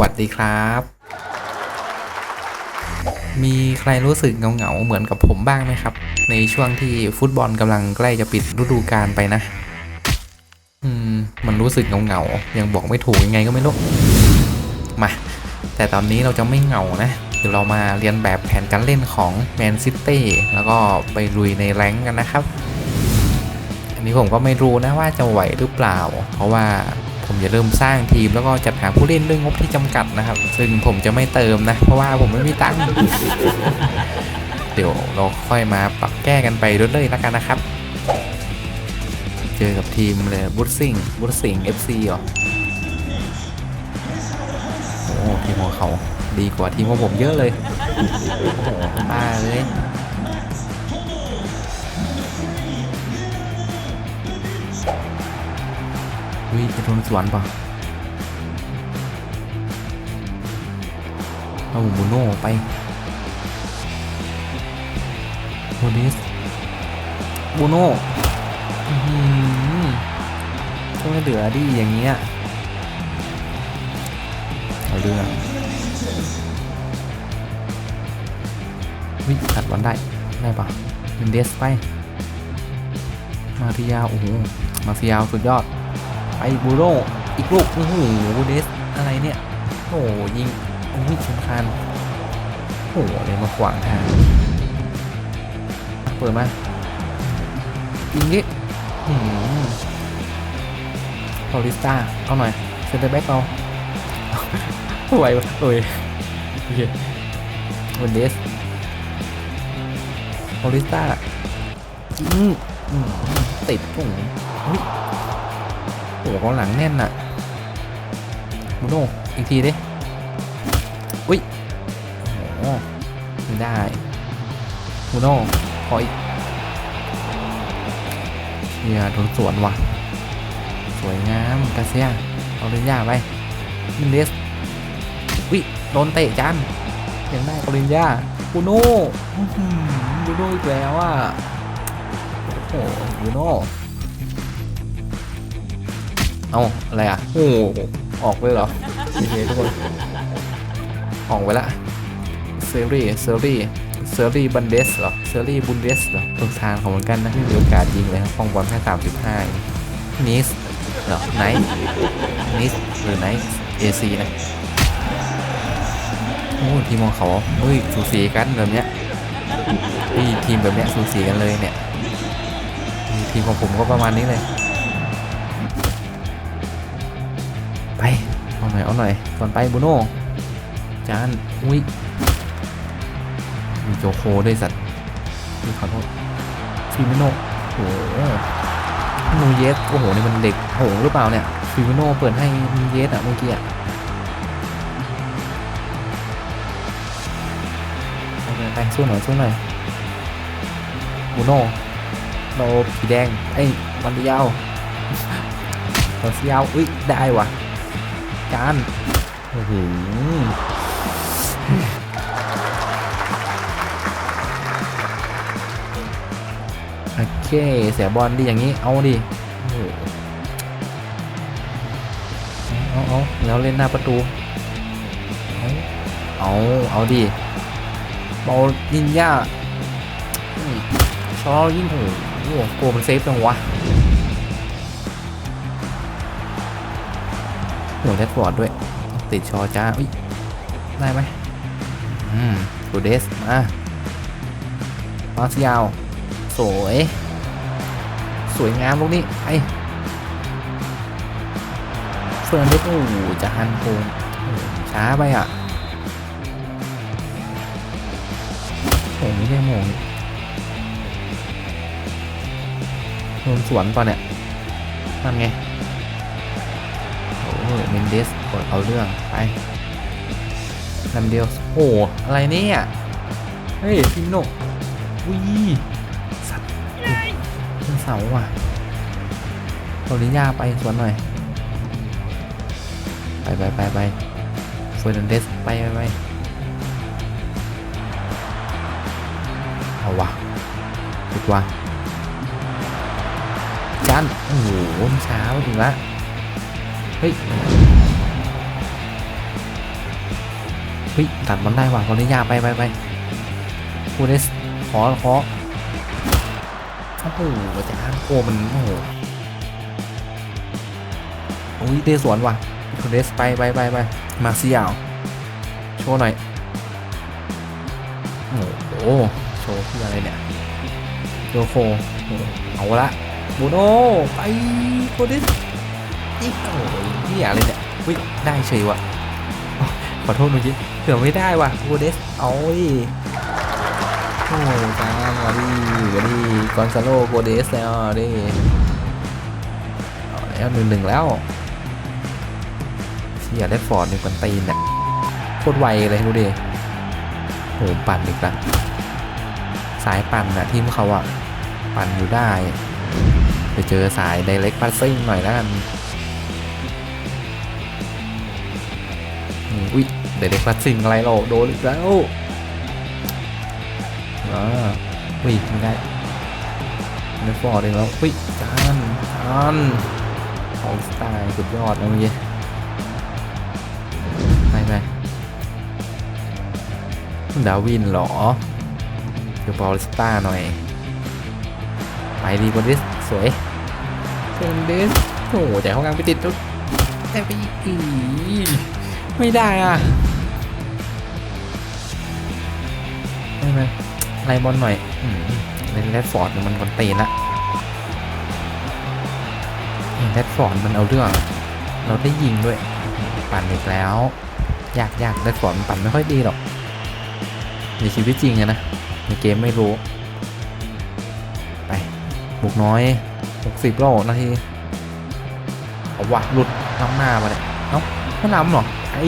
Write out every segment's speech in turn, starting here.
วัสดีครับ มีใครรู้สึกเหงาๆเหมือนกับผมบ้างไหมครับ ในช่วงที่ฟุตบอลกำลังใกล้จะปิดฤดูกาลไปนะ อืม มันรู้สึกเหงาๆยังบอกไม่ถูกยังไงก็ไม่รู้ มา แต่ตอนนี้เราจะไม่เหงานะเดี๋ยวเรามาเรียนแบบแผนการเล่นของแมนซิตี้แล้วก็ไปลุยในแรงค์กันนะครับ อันนี้ผมก็ไม่รู้นะว่าจะไหวหรือเปล่า เพราะว่า ผมจะเริ่มสร้างทีมแล้วก็จัดหาผู้เล่นด้วยงบที่จำกัดนะครับ ซึ่งผมจะไม่เติมนะ เพราะว่าผมไม่มีตังค์เดี๋ยวเราค่อยมาปรับแก้กันไปเรื่อยๆแล้วกันนะครับ เจอกับทีมเลยบุตซิงบุตซิง FC เหรอโอ้ทีมของเขาดีกว่าทีมของผมเยอะเลยโอ้โหบ้าเลย วิจะโดนสวนป่ะเอาบูโน่ไปโมดิสบูโน่อื้อหือช่วยเหลือดีอย่างเงี้ยเอาเรื่องวิขัดบอลได้ ได้ปะเป็นเดสไป มาทิยาโอ้โห มาทิยาสุดยอด บูโรอีกลูกโอ้โหบูเดสอะไรเนี่ยโอ้โหยิงโอ้ยชนคานโอ้โหเลยมาขวางทางเปิดมายิงดิหืมพอลิสตาเอาหน่อยเซนเตอร์แบ็กเอาไหววะโอ้ยโอเคบูเดสพอลิสตาอืมติดโอ้โอ้ย โอ้โหกองหลังแน่นอะมูโน่อีกทีดิอุ้ยโอ้ไม่ได้มูโน่ขออีกเฮียโดนสวนว่ะ สวยงามกาเซียเอาเลยย่าไปมินเดสวิโดนเตะจันยังได้ปริญญาบูโน่อื้อหือบูโน่อีกแล้วอะโอ้โหบูโน่ เอาอะไรอะโอ้โหออกไปเหรอโอเคทุกคนออกไปละเซรีเซรีเซรีบันเดสเหรอเซรีบุนเดสเหรอตรงทางของเหมือนกันนะไม่มีโอกาสยิงเลยครับฟองบอลแค่สามสิบห้านิสเหรอไนท์นิสหรือไนท์เอซีนะโอ้ทีมของเขาเฮ้ยสูสีกันแบบเนี้ยเฮ้ยทีมแบบเนี้ยสูสีกันเลยเนี่ยทีมของผมก็ประมาณนี้เลย เอาหน่อยเอาหน่อยก่อนไปบูโน่จานอุ้ยมีโจโคด้วยสัตว์นี่ขอโทษฟิมิโน่โอ้โหนูเยสโอ้โหนี่มันเด็กโหงหรือเปล่าเนี่ยฟิมิโน่เปิดให้นูเยสอะเมื่อกี้อะเอาไปไปสู้หน่อยสู้หน่อยบูโน่เราผีแดงไอ้ยวันเดียวเราเสียวอุ้ยได้ว่ะ จานโอ้โหโอเค เสียบอลดีอย่างนี้ เอาดิโอ้โหเอาเอาแล้วเล่นหน้าประตู เอา เอาเอาดิบอลยิงยากอืมชอยิงโอ้โหโกมันเซฟจังวะ แรดฟอร์ดด้วย ติดชอจ้าอุ้ยได้ไหมอืมกูเดสมามาสยาว สวย สวยงามลูกนี้ไอเฟิร์นเดสโอ้จะฮันโกงช้าไปอะโอ้ไม่ได้โมงโดนสวนป่ะเนี่ยนั่นไง โอ้ยเมนเดสกดเอาเรื่องไปลำเดียวโอ้โหอะไรเนี่ยเฮ้ยพิมโนวิสัตว์เป็นเสาว่ะโรลิยาไปสวนหน่อย ไปไปไปไปเฟอร์นันเดสไปไปไปเอาวะสุดวะจันโอ้โหเช้าถึงละเฮ้ยเฮ้ยตัดมันได้ว่ะกอริยาไปไปไปกูเดสขอขอโอ้โหอาจารย์โอ้มันโอ้โหโอ้ยเดสวนว่ะกูเดสไปไปไปไปมาซิยาวโชว์หน่อยโอ้โหโชว์คืออะไรเนี่ยโยโคโอ้โหเอาละบูโน่ไปกูเดส อีกโอ้ยนี่อะไรเนี่ยวิได้เฉยว่ะขอโทษเมื่อกี้เกือบไม่ได้ว่ะโกเดสเอาดิโอ้ยจ้ามาดิมาดิกอนซาโลโกเดสแล้วดิเอาแล้วหนึ่งหนึ่งแล้วเชียร์เลดฟอร์ดนี่กันตีนเนี่ยโคตรไวเลยดูดิโอ้ปั่นอีกละสายปั่นนะทีมเขาอะปั่นอยู่ได้ ไปเจอสายไดเรกพัสซิ่งหน่อยแล้วกัน มอุ้ยเด็กๆพัดสิ่งอะไรเราโดนอีกแล้วอ่าอุ้ยไม่ได้ไม่ฟอร์ดเองแล้วอุ้ยจานจานของสไตล์สุดยอดนะเมื่อกี้ไปไปดาวินเหรอเดี๋ยวบอลสตาร์หน่อย ไปดีบอลดิสสวยเซนดิสโอ้โหแต่ห้องกลางไปติดตุ๊ดแต่ไปอีไม่ได้อะ ไล่บอลหน่อยเล่นแรดฟอร์ดมันคนตีนละแรดฟอร์ดมันเอาเรื่อง เราได้ยิงด้วย ปั่นอีกแล้ว ยากยากแรดฟอร์ดมันปั่นไม่ค่อยดีหรอก ในชีวิตจริงอะนะ ในเกมไม่รู้ ไป บุกน้อย 60โลนาทีเอาวะหลุดน้ำหน้ามาเนี่ยเอ้าไม่ล้ำหรอไอ้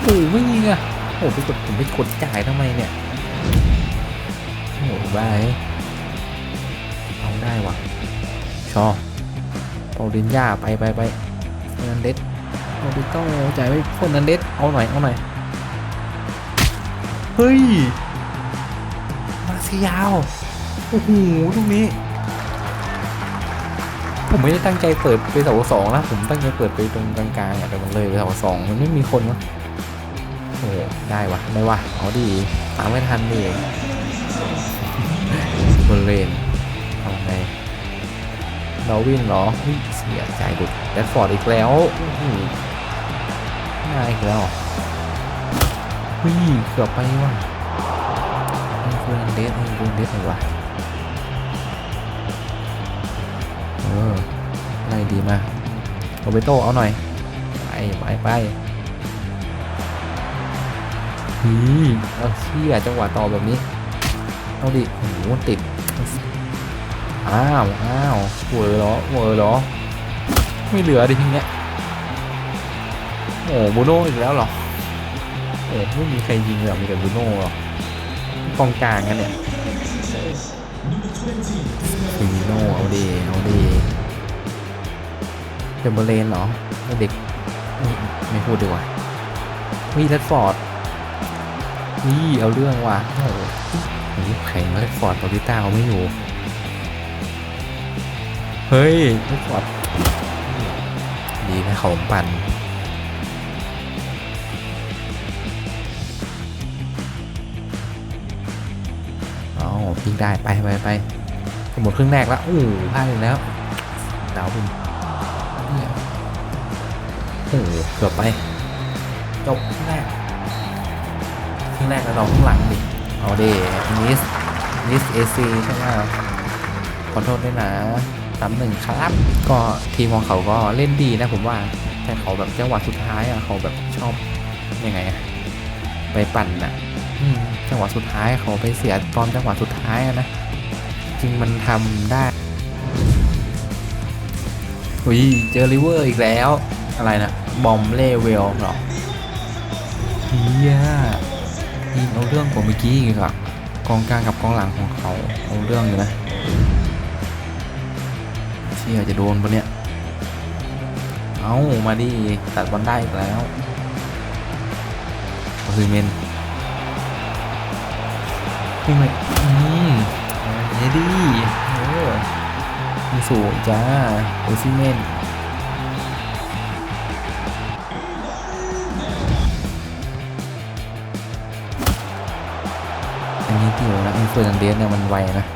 โอ้ไม่ยิงอะโอ้ไปกดผมไปกดจ่ายทำไมเนี่ย บ้าเอ้ยเอาได้วะชอเปาลินย่าไปไปไปเฟอร์นันเดสโอบิโต้จ่ายไปเฟอร์นันเดสเอาหน่อยเอาหน่อยเฮ้ยมาซิยาวโอ้โหลูกนี้ ผมไม่ได้ตั้งใจเปิดไปเสาสองนะผมตั้งใจเปิดไปตรงกลางๆอะแต่มันเลยไปเสาสองมันไม่มีคนวะโอ้ได้วะได้วะเอาดีตามไม่ทันดิ บนเลนทำไงเราวิ่งเหรอเฮ้ยเสียใจดุดแรดฟอร์ดอีกแล้วโอ้โหมาอีกแล้วเฮ้ยเกือบไปว่ะให้เฟรนเดสให้เฟรนเดสหน่อยวะเออไล่ดีมากโรเบโตเอาหน่อยไปไปไปฮีเอาเชี่ยจังหวะต่อแบบนี้ เอาดิโอ้โหติด อ้าวอ้าวเวอร์เหรอเวอร์เหรอ ไม่เหลือดิทีเนี้ยโอ้บูโน่อีกแล้วเหรอโอ้ไม่มีใครยิงเลยมีแต่บูโน่หรอกองกลางกันเนี่ยฟิมิโน่เอาดีเอาดีเดมเบอร์เลนเหรอไม่เด็กไม่ไม่พูดดีกว่าวีแรดฟอร์ดนี่เอาเรื่องว่ะโอ้ โหโอ้โหแข่งแรดฟอร์ดบอลิต้าเขาไม่อยู่ เฮ้ยแรดฟอร์ดดีนะเขาปั่นเอพิงได้ไปไปไปหมดครึ่งแรกแล้วโอ้พลาดอีกแล้วดาวบุญเนี่ยโอ้เกือบไป จบครึ่งแรกครึ่งแรกแล้วเราข้างหลังดิ เอาเดนิสนิสเอซีใช่ไหมขอโทษด้วยนะสามหนึ่งครับ ก็ทีมของเขาก็เล่นดีนะผมว่า แต่เขาแบบจังหวะสุดท้ายอะเขาแบบชอบยังไงอะไปปั่นอะจังหวะสุดท้ายเขาไปเสียตอนจังหวะสุดท้ายอะนะจริงมันทำได้อุ้ยเจอริเวอร์อีกแล้ว อะไรนะ บอมเล่เวลเหรอเฮีย ยิงเอาเรื่องผมเมื่อกี้อีกอะกองกลางกับกองหลังของเขาเอาเรื่องอยู่นะเชี่ยจะโดนปะเนี่ย เอามาดิตัดบอลได้อีกแล้วโอซิเมนวิ่งไปอืมเฮดี้เออมีสูงจ้าโอซิเมน เฟอร์นันเดสเนี่ยมันไวนะ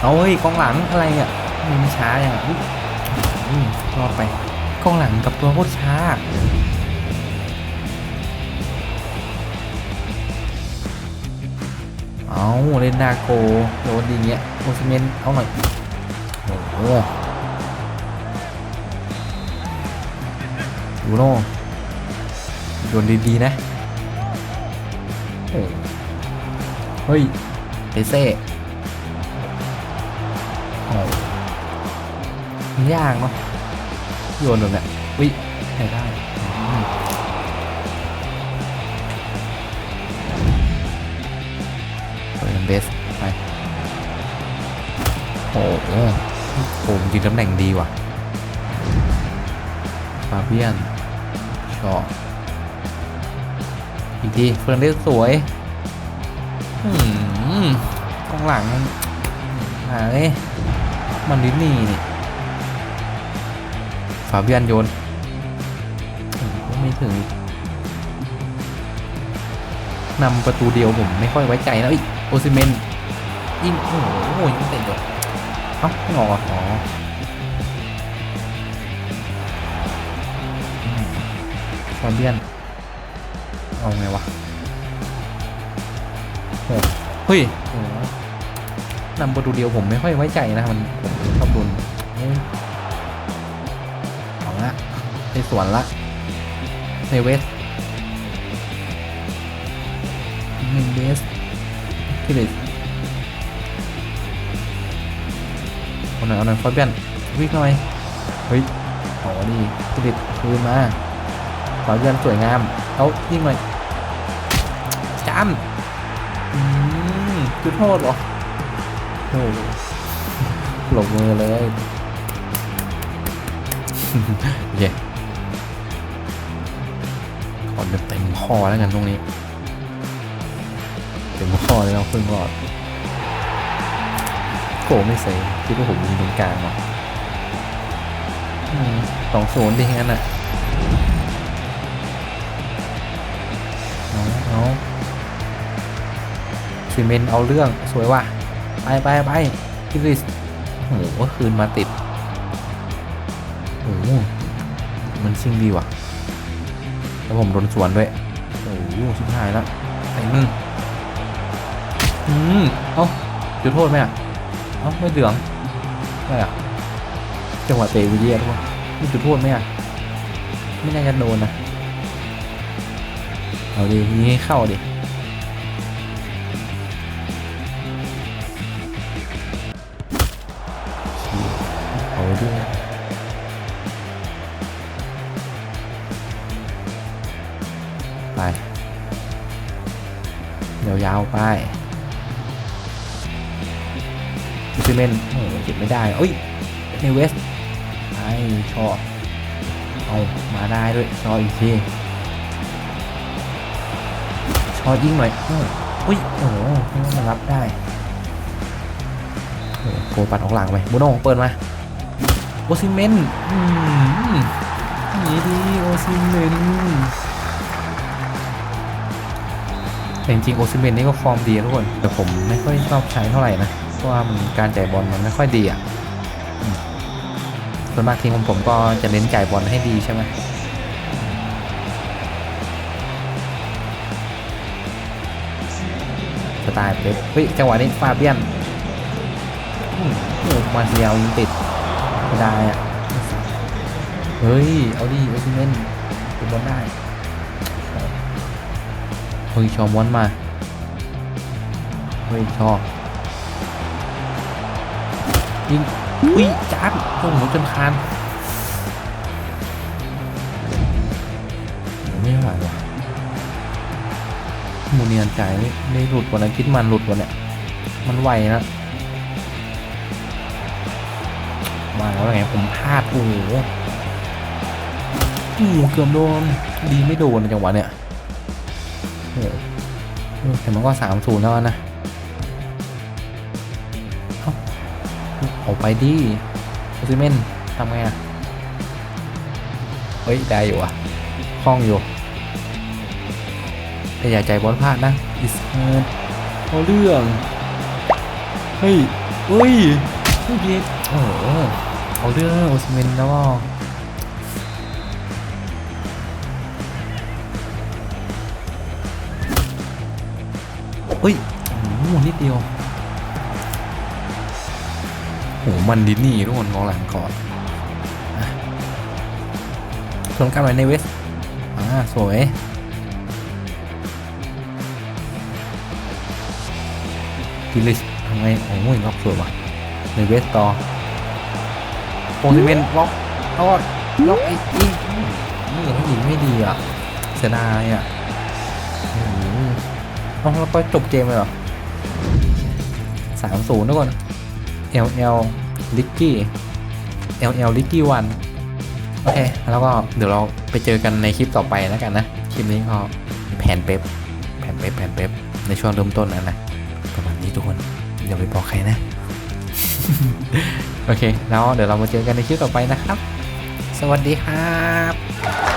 เอาเฮ้ยกองหลังอะไรเนี่ยมันช้าอย่างอะอุ๊ยอืมรอดไปกองหลังกับตัวโคตรช้าเอาเล่นนาโกโดนดีเงี้ยโอซิเมนเอาหน่อยโอ้โหูโน่โดนดีๆนะเฮ้ยเตเซ่มันยากเนาะโยนแบบเนี้ยวิใช้ได้เปิดเบสไปโอ้โหผมจริงตำแหน่งดีว่ะฟาเบียน ชอบอีกทีเฟิร์นเดสสวยอืมข้างหลังหาเลยมันดิสนี่นี่ฟาเบียนโยนไม่ถึงนำประตูเดียวผมไม่ค่อยไว้ใจนะเอ้ยโอซิเมนยิงโอ้โหยิงเตะจบเอ้าไม่ออกอ๋อ ฟาเบียน เอาไงวะโอ้เฮ้ยโอ้นำประตูเดียวผมไม่ค่อยไว้ใจนะมันชอบโดนเอ้ยเอาละในสวนละในเวสเมนเดสคิริสเอาหน่อยเอาหน่อยฟาเบียนวิ่งหน่อย เฮ้ยโอ้ดีคิริสคืนมา ฟาเบียนสวยงามเอายิงหน่อยจามอืมจุดโทษเหรอโอ้หหลบมือเลยเย้ขอเต็มๆคอแล้วกันตรงนี้ เต็มข้อเลยเราครึ่งรอดโกไม่เซฟคิดว่าผมยิงตรงกลางว่ะสองศูนย์ดีงั้นอะ เอาเอาซีเมนเอาเรื่องสวยว่ะ ไปไปไปคิริสโอ้โหคืนมาติดโอ้โหมันชิงดีว่ะ แล้วผมโดนสวนด้วย โอ้โหชิบหายแล้วไอ้นึ่งอืมเอ้าจุดโทษไหมอะ เอ้าไม่เหลืองไม่อะจังหวะเตะวิเยียทุกคนมีจุดโทษไหมอะ ไม่น่าจะโดนนะ เอาดิยิงให้เข้าดิเอาด้วยไปยาวๆไปซิเมนโอ้โหเก็บไม่ได้เอ้ยเนเวสไอ้ชอบเอามาได้ด้วยชออีกที อยิงหน่อยอุ้ยโอ้โหมันรับได้โอ้โหโกปัดออกหลังไปบูโน่เปิดมาโอซิเมนอืมหนีดีโอซิเมนแต่จริงโอซิเมนนี่ก็ฟอร์มดีทุกคนแต่ผมไม่ค่อยชอบใช้เท่าไหร่นะเพราะว่ามันการจ่ายบอลมันไม่ค่อยดีอะส่วนมากทีมของผมก็จะเน้นจ่ายบอลให้ดีใช่ไหม ไตล์เป๊ปเฮ้ยจังหวะนี้ฟาเบียนอืมโอ้มาเซียลยิงติดไม่ได้อะเฮ้ย เอาดิโอซิเมนเป็นบอลได้เฮ้ยชอมวนมาเฮ้ยชอบยิงอุ้ยจ้าบโอ้โหจนคานไม่ไหวว่ะ มูเนียนใจายนี่นี่หลุดกวันนคิดมันหลุดกวันเนี่ยมันไวนะมาแล้วไงผมพลาดโอ้โหโอ้เกือบโดนดีไม่โดนจังหวะเนี่ยโอ้โหแต่มันก็สามศูนย์แล้วนะเอาเอาไปดิโอซิเมนทำไงอะ เฮ้ย ได้อยู่อะคล่องอยู่ แต่อย่าใจบอลพลาดนะอิสเอิร์เอาเรื่องเฮ้ยเฮ้ยเฮ้ยเย็ดโอ้โหเอาเรื่องโอซิเมนแล้วก็เฮ้ยโอ้โหนิดเดียวโอ้โหมันดิสนี่ทุกคนกองหลังก่อนอะชนกันไว้ในเวสอ่าสวย กิลิชทำไงโอ้ยล็อกสวยว่ะในเวสต่อโอซิเมนล็อกล็อกล็อกอีกอีกนี่ถ้ายิงไม่ดีอะเสียดายอะโอ้โหเอาแล้วก็จบเกมเลยเหรอสามศูนย์ทุกคน LL ลิกกี้ LL ลิกกี้วันโอเค แล้วก็เดี๋ยวเราไปเจอกันในคลิปต่อไปแล้วกันนะ คลิปนี้ก็แผนเป๊ปแผนเป๊ปแผนเป๊ปในช่วงเริ่มต้นนะนะประมาณนี้ ทุกคนอย่าไปบอกใครนะ โอเค แล้วเดี๋ยวเรามาเจอกันในคลิปต่อไปนะครับ สวัสดีครับ